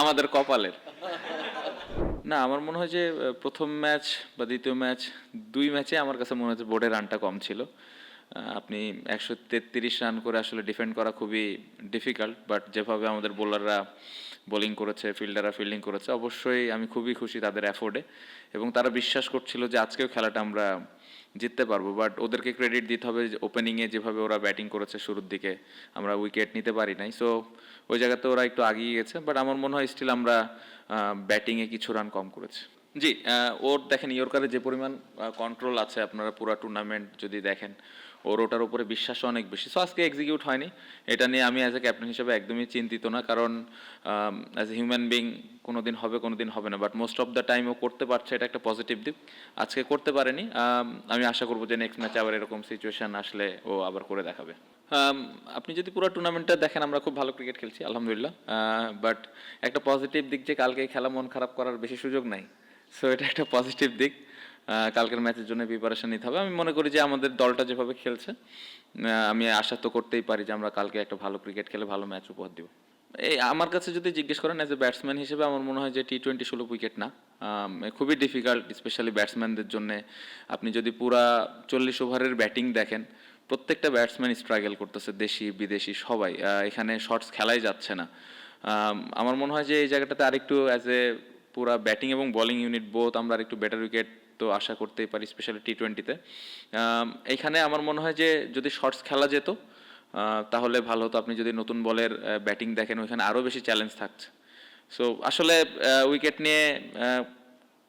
আমাদের কপালের। না, আমার মনে হয় যে প্রথম ম্যাচ বা দ্বিতীয় ম্যাচ, দুই ম্যাচে আমার কাছে মনে হচ্ছে বোর্ডের রানটা কম ছিল। আপনি একশো তেত্রিশ রান করে আসলে ডিফেন্ড করা খুবই ডিফিকাল্ট বাট যেভাবে আমাদের বোলাররা বোলিং করেছে ফিল্ডাররা ফিল্ডিং করেছে, অবশ্যই আমি খুবই খুশি তাদের অ্যাফোর্ডে এবং তারা বিশ্বাস করছিল যে আজকেও খেলাটা আমরা জিততে পারব বাট ওদেরকে ক্রেডিট দিতে হবে ওপেনিংয়ে যেভাবে ওরা ব্যাটিং করেছে শুরুর দিকে, আমরা উইকেট নিতে পারি নাই। সো ওই জায়গাতে ওরা একটু আগিয়ে গেছে বাট আমার মনে হয় স্টিল আমরা ব্যাটিংয়ে কিছু রান কম করেছি। জি ওর দেখেন ইয়র্কারে যে পরিমাণ কন্ট্রোল আছে আপনারা পুরো টুর্নামেন্ট যদি দেখেন ওর ওটার উপরে বিশ্বাস অনেক বেশি। সো আজকে এক্সিকিউট হয়নি। এটা নিয়ে আমি অ্যাজ এ ক্যাপ্টেন হিসেবে একদমই চিন্তিত না কারণ অ্যাজ এ হিউম্যান বিং কোনো দিন হবে কোনো দিন হবে না। But most of the time ও করতে পারছে এটা একটা পজিটিভ দিক। আজকে করতে পারেনি। আম, আশা করব যে নেক্সট ম্যাচে আবার এরকম সিচুয়েশন আসলে ও আবার করে দেখাবে। আপনি যদি পুরো টুর্নামেন্টটা দেখেন আমরা খুব ভালো ক্রিকেট খেলছি আলহামদুলিল্লাহ। বাট একটা পজিটিভ দিক যে কালকে খেলা মন খারাপ করার বেশি সুযোগ নাই। সো এটা একটা পজিটিভ দিক। কালকের ম্যাচের জন্য প্রিপারেশন নিতে হবে। আমি মনে করি যে আমাদের দলটা যেভাবে খেলছে আমি আশা তো করতেই পারি যে আমরা কালকে একটা ভালো ক্রিকেট খেলে ভালো ম্যাচ উপহার দিব। এই আমার কাছে যদি জিজ্ঞেস করেন অ্যাজ এ ব্যাটসম্যান হিসেবে, আমার মনে হয় যে টি টোয়েন্টি ষোলো উইকেট না। খুবই ডিফিকাল্ট স্পেশালি ব্যাটসম্যানদের জন্য। আপনি যদি পুরা চল্লিশ ওভারের ব্যাটিং দেখেন, প্রত্যেকটা ব্যাটসম্যান স্ট্রাগল করতেছে, দেশি, বিদেশি, সবাই। এখানে শর্টস খেলাই যাচ্ছে না। আমার মনে হয় যে এই জায়গাটাতে আরেকটু অ্যাজ এ পুরা ব্যাটিং এবং বোলিং ইউনিট বোথ আমরা আরেকটু বেটার উইকেট তো আশা করতেই পারি স্পেশালি টি টোয়েন্টিতে এইখানে আমার মনে হয় যে যদি শর্টস খেলা যেত তাহলে ভালো হতো। আপনি যদি নতুন বলের ব্যাটিং দেখেন, ওইখানে আরও বেশি চ্যালেঞ্জ থাকছে। সো আসলে উইকেট নিয়ে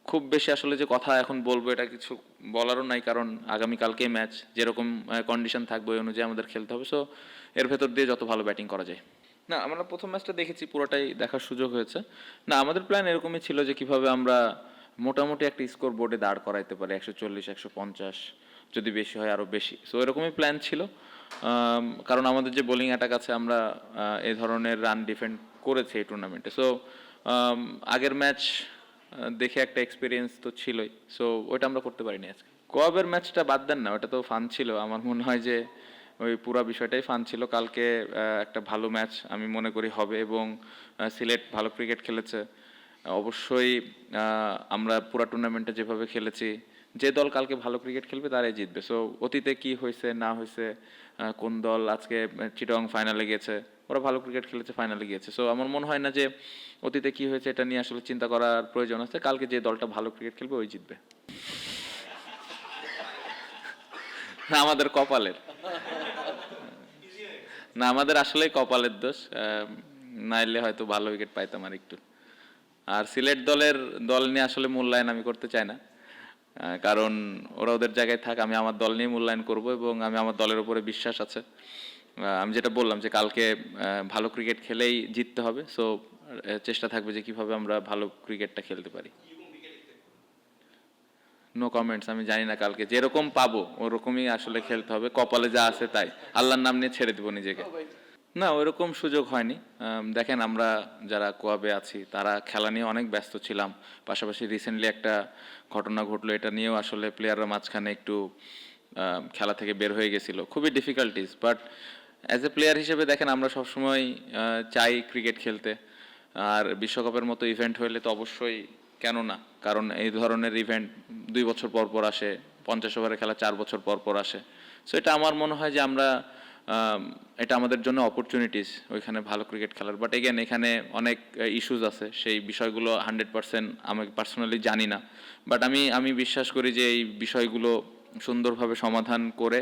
খুব বেশি আসলে যে কথা এখন বলব, এটা কিছু বলারও নাই, কারণ আগামীকালকে ম্যাচ যেরকম কন্ডিশন থাকবে, ওই অনুযায়ী আমাদের খেলতে হবে। সো এর ভেতর দিয়ে যত ভালো ব্যাটিং করা যায়। না, আমরা প্রথম ম্যাচটা দেখেছি, পুরোটাই দেখার সুযোগ হয়েছে। না, আমাদের প্ল্যান এরকমই ছিল যে কীভাবে আমরা মোটামুটি একটা স্কোর বোর্ডে দাঁড় করাইতে পারে, একশো চল্লিশ, একশো পঞ্চাশ, যদি বেশি হয় আরও বেশি। সো এরকমই প্ল্যান ছিল। কারণ আমাদের যে বোলিং অ্যাটাক আছে, আমরা এ ধরনের রান ডিফেন্ড করেছি এই টুর্নামেন্টে সো আগের ম্যাচ দেখে একটা এক্সপিরিয়েন্স তো ছিলই। সো ওইটা আমরা করতে পারিনি আজকে। কোয়াবের ম্যাচটা বাদ দেন না, ওটা তো ফান ছিল। আমার মনে হয় যে, ওই পুরো বিষয়টাই ফান ছিল। কালকে একটা ভালো ম্যাচ আমি মনে করি হবে এবং সিলেট ভালো ক্রিকেট খেলেছে। অবশ্যই আমরা পুরো টুর্নামেন্টে যেভাবে খেলেছি, যে দল কালকে ভালো ক্রিকেট খেলবে তারাই জিতবে। সো অতীতে কি হয়েছে, না হয়েছে কোন দল আজকে চিটং ফাইনালে গেছে ওরা ভালো ক্রিকেট খেলেছে ফাইনালে গিয়েছে। সো আমার মনে হয় না যে অতীতে কি হয়েছে এটা নিয়ে আসলে চিন্তা করার প্রয়োজন আছে। কালকে যে দলটা ভালো ক্রিকেট খেলবে, ওই জিতবে। না, আমাদের কপালের। না, আমাদের আসলেই কপালের দোষ। নাইলে হয়তো ভালো উইকেট পাইতাম আর একটু আর সিলেট দলের দল নিয়ে আসলে মূল্যায়ন আমি করতে চাই না। কারণ ওরা ওদের জায়গায় থাক, আমি আমার দল নিয়ে মূল্যায়ন করব এবং আমি আমার দলের উপরে বিশ্বাস আছে। আমি যেটা বললাম যে কালকে ভালো ক্রিকেট খেলেই জিততে হবে সো চেষ্টা থাকবে যে কীভাবে আমরা ভালো ক্রিকেটটা খেলতে পারি। নো কমেন্টস আমি জানি না কালকে, যেরকম পাবো, ওরকমই আসলে খেলতে হবে, কপালে যা আছে তাই। আল্লাহর নাম নিয়ে ছেড়ে দেবো নিজেকে। না ওইরকম সুযোগ হয়নি। দেখেন আমরা যারা কোয়াবে আছি তারা খেলা নিয়ে অনেক ব্যস্ত ছিলাম। পাশাপাশি রিসেন্টলি একটা ঘটনা ঘটলো এটা নিয়েও আসলে প্লেয়াররা মাঝখানে একটু খেলা থেকে বের হয়ে গেছিল। খুবই difficulties but as a player হিসেবে দেখেন আমরা সবসময় চাই ক্রিকেট খেলতে। আর বিশ্বকাপের মতো ইভেন্ট হলে তো অবশ্যই কেন না? কারণ এই ধরনের ইভেন্ট দুই বছর পর পর আসে পঞ্চাশ ওভারের খেলা চার বছর পর পর আসে। সো এটা আমার মনে হয় যে আমরা আম, এটা আমাদের জন্য অপরচুনিটিস ওইখানে ভালো ক্রিকেট খেলার। বাট এগেন এখানে অনেক ইস্যুস আছে। সেই বিষয়গুলো হান্ড্রেড পার্সেন্ট আমি পার্সোনালি জানি না। বাট আমি আমি বিশ্বাস করি যে এই বিষয়গুলো সুন্দরভাবে সমাধান করে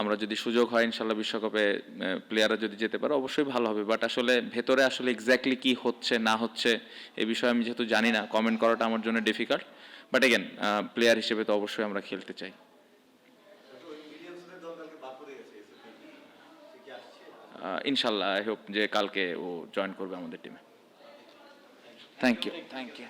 আমরা যদি সুযোগ হয় ইনশাল্লাহ বিশ্বকাপে প্লেয়াররা যদি যেতে পারে, অবশ্যই ভালো হবে। বাট আসলে ভেতরে আসলে এক্স্যাক্টলি কি হচ্ছে, না হচ্ছে এই বিষয়ে আমি যেহেতু জানি না কমেন্ট করাটা আমার জন্য ডিফিকাল্ট বাট এগেন প্লেয়ার হিসেবে তো অবশ্যই আমরা খেলতে চাই। ইনশাল্লাহ আই হোপ যে কালকে ও জয়েন করবে আমাদের টিমে থ্যাংক ইউ থ্যাংক ইউ